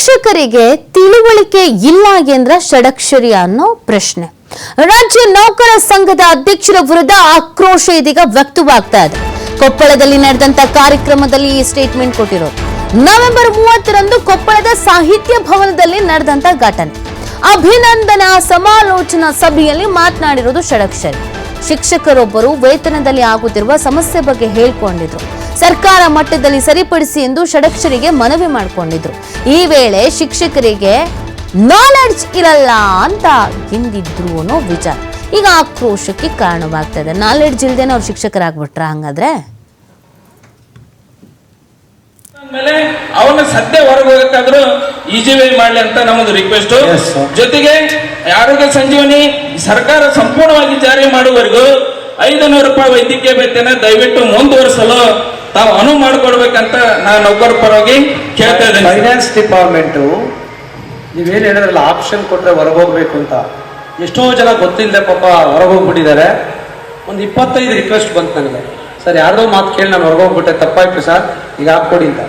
ಶಿಕ್ಷಕರಿಗೆ ತಿಳುವಳಿಕೆ ಇಲ್ಲ ಎಂದ್ರ ಷಡಕ್ಷರಿ ಅನ್ನೋ ಪ್ರಶ್ನೆ. ರಾಜ್ಯ ನೌಕರ ಸಂಘದ ಅಧ್ಯಕ್ಷರ ವಿರುದ್ಧ ಆಕ್ರೋಶ ಇದೀಗ ವ್ಯಕ್ತವಾಗ್ತಾ ಇದೆ. ಕೊಪ್ಪಳದಲ್ಲಿ ನಡೆದಂತ ಕಾರ್ಯಕ್ರಮದಲ್ಲಿ ಈ ಸ್ಟೇಟ್ಮೆಂಟ್ ಕೊಟ್ಟಿರೋದು ನವೆಂಬರ್ ಮೂವತ್ತರಂದು ಕೊಪ್ಪಳದ ಸಾಹಿತ್ಯ ಭವನದಲ್ಲಿ ನಡೆದಂತ ಘಟನೆ. ಅಭಿನಂದನಾ ಸಮಾಲೋಚನಾ ಸಭೆಯಲ್ಲಿ ಮಾತನಾಡಿರೋದು ಷಡಕ್ಷರಿ. ಶಿಕ್ಷಕರೊಬ್ಬರು ವೇತನದಲ್ಲಿ ಆಗುತ್ತಿರುವ ಸಮಸ್ಯೆ ಬಗ್ಗೆ ಹೇಳ್ಕೊಂಡಿದ್ರು. ಸರ್ಕಾರ ಮಟ್ಟದಲ್ಲಿ ಸರಿಪಡಿಸಿ ಎಂದು ಷಡಕ್ಷರಿಗೆ ಮನವಿ ಮಾಡಿಕೊಂಡಿದ್ರು. ಈ ವೇಳೆ ಶಿಕ್ಷಕರಿಗೆ ನಾಲೆಡ್ಜ್ ಇರಲ್ಲ ಅಂತ ಎಂದಿದ್ರು ಅನ್ನೋ ವಿಚಾರ. ಈಗ ಆಕ್ರೋಶಕ್ಕೆ ಕಾರಣವಾಗ್ತಾ ಇದೆ ನಾಲೆಡ್ಜ್ ಇಲ್ದೇನೆ ಅವ್ರು ಶಿಕ್ಷಕರಾಗ್ಬಿಟ್ರ ಹಂಗಾದ್ರೆ? ಮೇಲೆ ಅವನ ಸದ್ಯ ಹೊರಗೆ ಹೋಗಕ್ಕಾದ್ರೂ ಈಜಿ ವೇ ಮಾಡ್ಲಿ ಅಂತ ನಮ್ಮದು ರಿಕ್ವೆಸ್ಟ್ ಜೊತೆಗೆ ಆರೋಗ್ಯ ಸಂಜೀವನಿ ಸರ್ಕಾರ ಸಂಪೂರ್ಣವಾಗಿ ಜಾರಿ ಮಾಡುವವರೆಗೂ ಐದು ನೂರು ರೂಪಾಯಿ ವೈದ್ಯಕೀಯ ವೇತನ ದಯವಿಟ್ಟು ಮುಂದುವರಿಸಲು ತಾವು ಅನುವು ಮಾಡಿಕೊಡ್ಬೇಕಂತ ನಾನು ನೌಕರ ಪರವಾಗಿ ಕೇಳ್ತಾ ಇದ್ದೇನೆ. ಫೈನಾನ್ಸ್ ಡಿಪಾರ್ಟ್ಮೆಂಟು ನೀವೇನು ಹೇಳಿದ್ರಲ್ಲ ಆಪ್ಷನ್ ಕೊಟ್ಟರೆ ಹೊರಗೆ ಹೋಗ್ಬೇಕು ಅಂತ. ಎಷ್ಟೋ ಜನ ಗೊತ್ತಿಲ್ಲದೆ ಪಾಪ ಹೊರಗೆ ಹೋಗ್ಬಿಟ್ಟಿದ್ದಾರೆ ಒಂದು ಇಪ್ಪತ್ತೈದು ರಿಕ್ವೆಸ್ಟ್ ಬಂತು ನನಗೆ. ಸರ್, ಯಾರ್ದೋ ಮಾತು ಕೇಳಿ ನಾನು ಹೊರಗೆ ಹೋಗ್ಬಿಟ್ಟೆ ತಪ್ಪಾಯ್ತು ಸರ್, ಈಗ ಹಾಕ್ಕೊಡಿ ಅಂತ.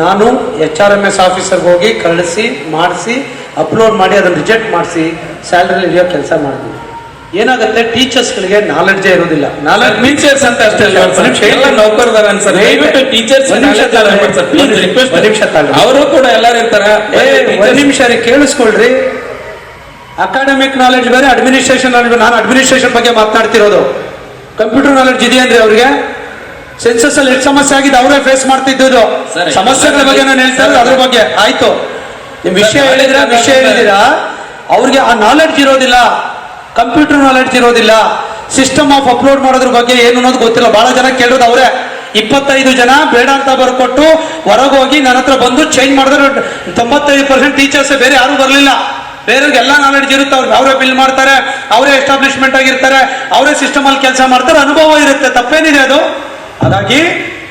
ನಾನು ಎಚ್ ಆರ್ ಎಂ ಎಸ್ ಆಫೀಸರ್ಗೆ ಹೋಗಿ ಕಳಿಸಿ, ಮಾಡಿಸಿ ಅಪ್ಲೋಡ್ ಮಾಡಿ, ಅದನ್ನು ರಿಜೆಕ್ಟ್ ಮಾಡಿಸಿ ಸ್ಯಾಲ್ರಿಲಿ ಇಳಿಯೋ ಕೆಲಸ ಮಾಡ್ತೀನಿ. ಏನಾಗುತ್ತೆ? ಟೀಚರ್ಸ್ಗಳಿಗೆ ನಾಲೆಡ್ಜೇ ಇರೋದಿಲ್ಲ. ನಾಲೆಡ್ಜ್ ಟೀಚರ್ಸ್ ಅಂತ ಅಷ್ಟೇ ಎಲ್ಲ ನೌಕರದಾರ ಅನ್ಸರ್ ದಯವಿಟ್ಟು ಟೀಚರ್ಸ್ ನಿಮಿಷ ಅವರು ಕೂಡ ಎಲ್ಲರೂ ಇರ್ತಾರ. ಏ, ಒಂದ್ ನಿಮಿಷ ಕೇಳಿಸ್ಕೊಳ್ರಿ. ಅಕಾಡೆಮಿಕ್ ನಾಲೆಡ್ಜ್ ಬೇರೆ ಅಡ್ಮಿನಿಸ್ಟ್ರೇಷನ್ ನಾಲೆಡ್ಜ್ ನಾನು ಅಡ್ಮಿನಿಸ್ಟ್ರೇಷನ್ ಬಗ್ಗೆ ಮಾತನಾಡ್ತಿರೋದು. ಕಂಪ್ಯೂಟರ್ ನಾಲೆಡ್ಜ್ ಇದೆಯಂದ್ರೆ ಅವ್ರಿಗೆ? ಸೆನ್ಸಸ್ ಅಲ್ಲಿ ಎಷ್ಟು ಸಮಸ್ಯೆ ಆಗಿದೆ ಅವರೇ ಫೇಸ್ ಮಾಡ್ತಿದ್ದು ಸಮಸ್ಯೆಗಳ ಬಗ್ಗೆ ನಾನು ಹೇಳ್ತಾ ಇರೋದು ಅದ್ರ ಬಗ್ಗೆ. ಆಯ್ತು. ನಿಮ್ ವಿಷಯ ಹೇಳಿದ್ರ? ವಿಷಯ ಹೇಳಿದಿರಾ ಅವ್ರಿಗೆ ಆ ನಾಲೆಡ್ಜ್ ಇರೋದಿಲ್ಲ. ಕಂಪ್ಯೂಟರ್ ನಾಲೆಡ್ಜ್ ಇರೋದಿಲ್ಲ. ಸಿಸ್ಟಮ್ ಆಫ್ ಅಪ್ಲೋಡ್ ಮಾಡೋದ್ರ ಬಗ್ಗೆ ಏನು ಅನ್ನೋದು ಗೊತ್ತಿಲ್ಲ. ಬಹಳ ಜನ ಕೇಳೋದು ಅವರೇ. ಇಪ್ಪತ್ತೈದು ಜನ ಬೇಡ ಅಂತ ಬರ್ಕೊಟ್ಟು ಹೊರಗೆ ಹೋಗಿ ನನ್ನ ಹತ್ರ ಬಂದು ಚೇಂಜ್ ಮಾಡಿದ್ರೆ ತೊಂಬತ್ತೈದು ಪರ್ಸೆಂಟ್ ಟೀಚರ್ಸ್ ಬೇರೆ ಯಾರು ಬರಲಿಲ್ಲ. ಬೇರೆಯವ್ರಿಗೆ ಎಲ್ಲ ನಾಲೆಡ್ಜ್ ಇರುತ್ತೆ. ಅವ್ರಿಗೆ ಅವರೇ ಬಿಲ್ ಮಾಡ್ತಾರೆ. ಅವರೇ ಎಸ್ಟಾಬ್ಲಿಷ್ಮೆಂಟ್ ಆಗಿರ್ತಾರೆ. ಅವರೇ ಸಿಸ್ಟಮ್ ಅಲ್ಲಿ ಕೆಲಸ ಮಾಡ್ತಾರೆ. ಅನುಭವ ಇರುತ್ತೆ. ತಪ್ಪೇನಿದೆ ಅದು? ಹಾಗಾಗಿ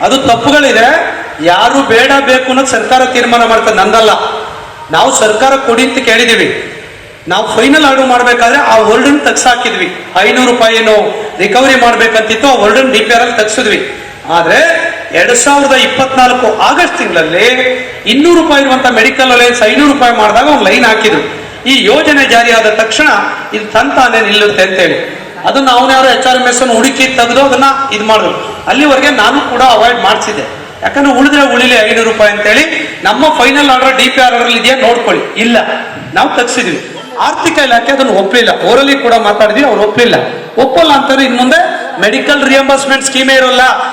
ಅದು ತಪ್ಪುಗಳಿದೆ. ಯಾರು ಬೇಡ ಬೇಕು ಅನ್ನೋದು ಸರ್ಕಾರ ತೀರ್ಮಾನ ಮಾಡ್ತಾರೆ ನಂದಲ್ಲ. ನಾವು ಸರ್ಕಾರ ಕೊಡಿ ಅಂತ ಕೇಳಿದೀವಿ ನಾವು ಫೈನಲ್ ಆರ್ಡರ್ ಮಾಡಬೇಕಾದ್ರೆ ಆ ವರ್ಡನ್ ತೆಗ್ಸಾಕಿದ್ವಿ. ಐನೂರು ರೂಪಾಯಿ ಏನು ರಿಕವರಿ ಮಾಡ್ಬೇಕಂತಿತ್ತು, ಆ ವರ್ಡನ್ ಡಿ ಪಿ ಅಲ್ಲಿ ತಗ್ಸಿದ್ವಿ. ಆದ್ರೆ ಎರಡ್ ಸಾವಿರದ ಇಪ್ಪತ್ನಾಲ್ಕು ಆಗಸ್ಟ್ ತಿಂಗಳಲ್ಲಿ ಇನ್ನೂರು ರೂಪಾಯಿ ಇರುವಂತ ಮೆಡಿಕಲ್ ಅಲೈನ್ಸ್ ಐನೂರು ರೂಪಾಯಿ ಮಾಡಿದಾಗ ಒಂದು ಲೈನ್ ಹಾಕಿದ್ರು. ಈ ಯೋಜನೆ ಜಾರಿಯಾದ ತಕ್ಷಣ ಇದು ತಂತಾನೆ ನಿಲ್ಲುತ್ತೆ ಅಂತೇಳಿ. ಅದನ್ನ ಅವನ ಯಾರೋ ಎಚ್ ಆರ್ ಎಂ ಎಸ್ ಅನ್ನು ಹುಡುಕಿ ತೆಗೆದು ಅದನ್ನ ಇದು ಮಾಡಿದ್ರು. ಅಲ್ಲಿವರೆಗೆ ನಾನು ಕೂಡ ಅವಾಯ್ಡ್ ಮಾಡಿಸಿದೆ ಯಾಕಂದ್ರೆ ಉಳಿದ್ರೆ ಉಳಿಲಿ ಐನೂರು ರೂಪಾಯಿ ಅಂತೇಳಿ ನಮ್ಮ final order D P R ಇದೆಯಾ ನೋಡ್ಕೊಳ್ಳಿ. ಇಲ್ಲ. ನಾವು ತಗ್ಸಿದ್ವಿ. ಆರ್ಥಿಕ ಇಲಾಖೆ ಅದನ್ನು ಒಪ್ಪಲಿಲ್ಲ ಓರಲಿ ಕೂಡ ಮಾತಾಡಿದ್ವಿ, ಅವ್ರು ಒಪ್ಪಲಿಲ್ಲ ಒಪ್ಪಲ್ಲ ಅಂತಾರೆ ಇನ್ ಮುಂದೆ ಮೆಡಿಕಲ್ ರಿಯಂಬರ್ಸ್ಮೆಂಟ್ ಸ್ಕೀಮೇ ಇರೋಲ್ಲ.